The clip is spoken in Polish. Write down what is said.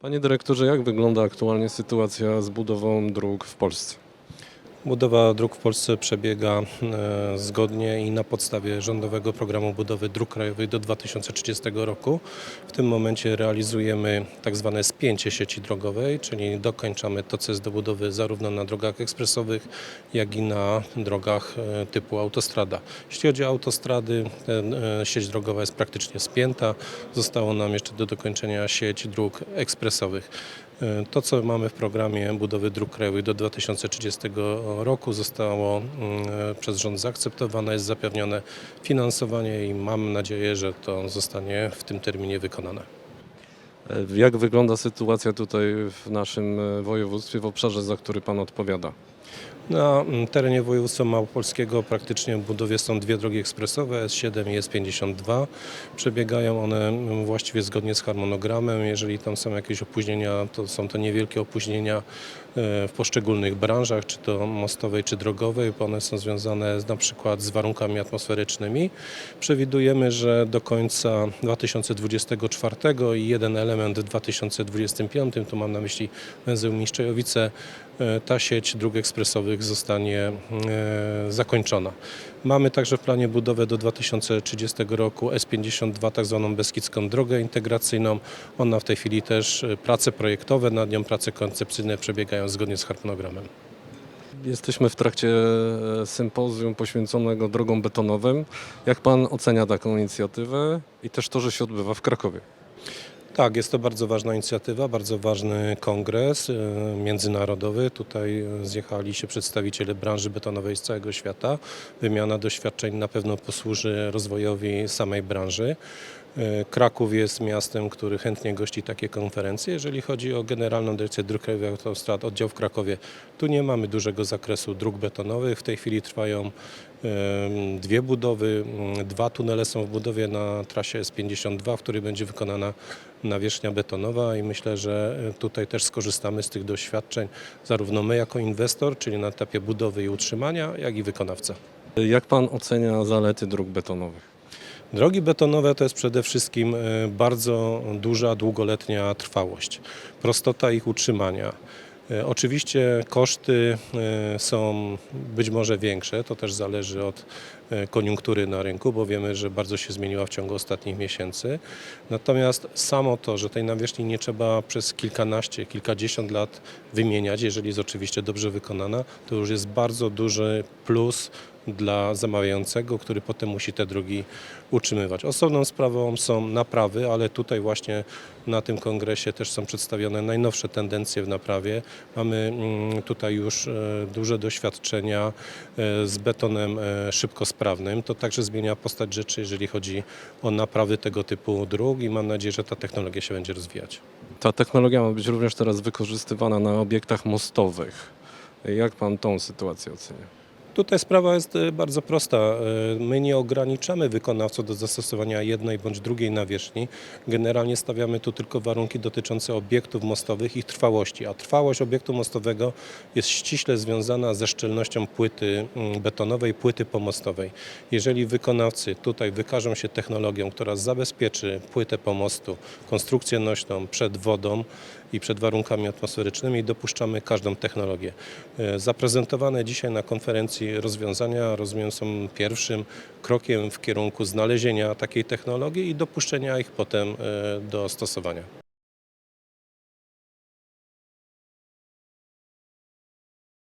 Panie dyrektorze, jak wygląda aktualnie sytuacja z budową dróg w Polsce? Budowa dróg w Polsce przebiega e, zgodnie i na podstawie rządowego programu budowy dróg krajowych do 2030 roku. W tym momencie realizujemy tak zwane spięcie sieci drogowej, czyli dokończamy to, co jest do budowy zarówno na drogach ekspresowych, jak i na drogach e, typu autostrada. Jeśli chodzi o autostrady, e, sieć drogowa jest praktycznie spięta. Zostało nam jeszcze do dokończenia sieć dróg ekspresowych. E, To, co mamy w programie budowy dróg krajowych do 2030 roku zostało mm, przez rząd zaakceptowane, jest zapewnione finansowanie i mam nadzieję, że to zostanie w tym terminie wykonane. E, Jak wygląda sytuacja tutaj w naszym e, województwie, w obszarze, za który Pan odpowiada? Na mm, terenie województwa małopolskiego praktycznie w budowie są dwie drogi ekspresowe, S7 i S52. Przebiegają one mm, właściwie zgodnie z harmonogramem. Jeżeli tam są jakieś opóźnienia, to są to niewielkie opóźnienia e, w poszczególnych branżach, czy to mostowej, czy drogowej, bo one są związane na przykład z warunkami atmosferycznymi. Przewidujemy, że do końca 2024 i jeden element w 2025, tu mam na myśli węzeł Miszczejowice, e, ta sieć dróg ekspresowych zostanie e, zakończona. Mamy także w planie budowę do 2030 roku S52, tak zwaną Beskidzką Drogę Integracyjną. Ona w tej chwili też e, prace projektowe nad nią, prace koncepcyjne przebiegają zgodnie z harmonogramem. Jesteśmy w trakcie e, sympozjum poświęconego drogom betonowym. Jak Pan ocenia taką inicjatywę i też to, że się odbywa w Krakowie? Tak, jest to bardzo ważna inicjatywa, bardzo ważny kongres e, międzynarodowy. Tutaj e, zjechali się przedstawiciele branży betonowej z całego świata. Wymiana doświadczeń na pewno posłuży rozwojowi samej branży. E, Kraków jest miastem, który chętnie gości takie konferencje. Jeżeli chodzi o Generalną Dyrekcję Dróg Krajowych Autostrad, oddział w Krakowie, tu nie mamy dużego zakresu dróg betonowych. W tej chwili trwają dwie budowy, mm, dwa tunele są w budowie na trasie S52, w której będzie wykonana nawierzchnia betonowa i myślę, że e, tutaj też skorzystamy z tych doświadczeń, zarówno my jako inwestor, czyli na etapie budowy i utrzymania, jak i wykonawca. Jak Pan ocenia zalety dróg betonowych? Drogi betonowe to jest przede wszystkim e, bardzo duża, długoletnia trwałość, prostota ich utrzymania. E, Oczywiście koszty e, są być może większe, to też zależy od koniunktury na rynku, bo wiemy, że bardzo się zmieniła w ciągu ostatnich miesięcy. Natomiast samo to, że tej nawierzchni nie trzeba przez kilkanaście, kilkadziesiąt lat wymieniać, jeżeli jest oczywiście dobrze wykonana, to już jest bardzo duży plus dla zamawiającego, który potem musi te drogi utrzymywać. Osobną sprawą są naprawy, ale tutaj właśnie na tym kongresie też są przedstawione najnowsze tendencje w naprawie. Mamy mm, tutaj już e, duże doświadczenia e, z betonem e, szybkosprawnym. To także zmienia postać rzeczy, jeżeli chodzi o naprawy tego typu dróg i mam nadzieję, że ta technologia się będzie rozwijać. Ta technologia ma być również teraz wykorzystywana na obiektach mostowych. Jak Pan tą sytuację ocenia? Tutaj sprawa jest e, bardzo prosta. E, My nie ograniczamy wykonawców do zastosowania jednej bądź drugiej nawierzchni. Generalnie stawiamy tu tylko warunki dotyczące obiektów mostowych i trwałości, a trwałość obiektu mostowego jest ściśle związana ze szczelnością płyty mm, betonowej, płyty pomostowej. Jeżeli wykonawcy tutaj wykażą się technologią, która zabezpieczy płytę pomostu, konstrukcję nośną przed wodą, i przed warunkami atmosferycznymi dopuszczamy każdą technologię. E, Zaprezentowane dzisiaj na konferencji rozwiązania rozumiem są pierwszym krokiem w kierunku znalezienia takiej technologii i dopuszczenia ich potem e, do stosowania.